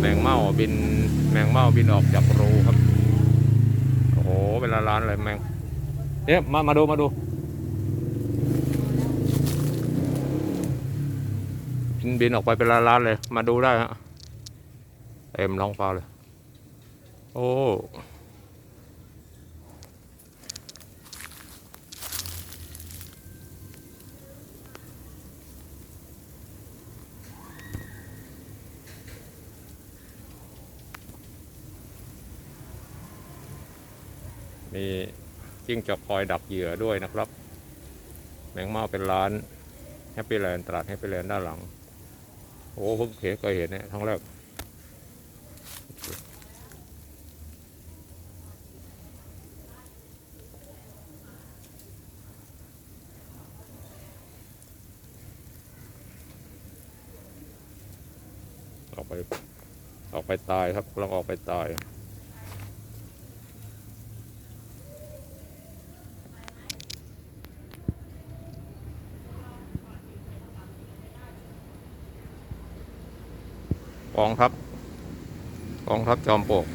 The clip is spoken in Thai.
แมงเม่าบินแมงเม่าบินออกจากรูครับ โอ้โหเป็นล้านเลยแมงเนี่ยมามาดูมาดู บินบินออกไปเป็นล้านเลย มาดูได้ฮะเต็มท้องฟ้าเลย โอ้ มีจิ้งจอกคอยดักเหยื่อด้วยนะครับ แมงเม่าเป็นร้านแฮปปี้แลนด์ตลาดแฮปปี้แลนด์ด้านหลัง โอ้ผมเคยเคยเห็นเนี่ยครั้งแรกออกไปออกไปตายครับลองออกไปตาย องทัพกองทัพจอมปลวก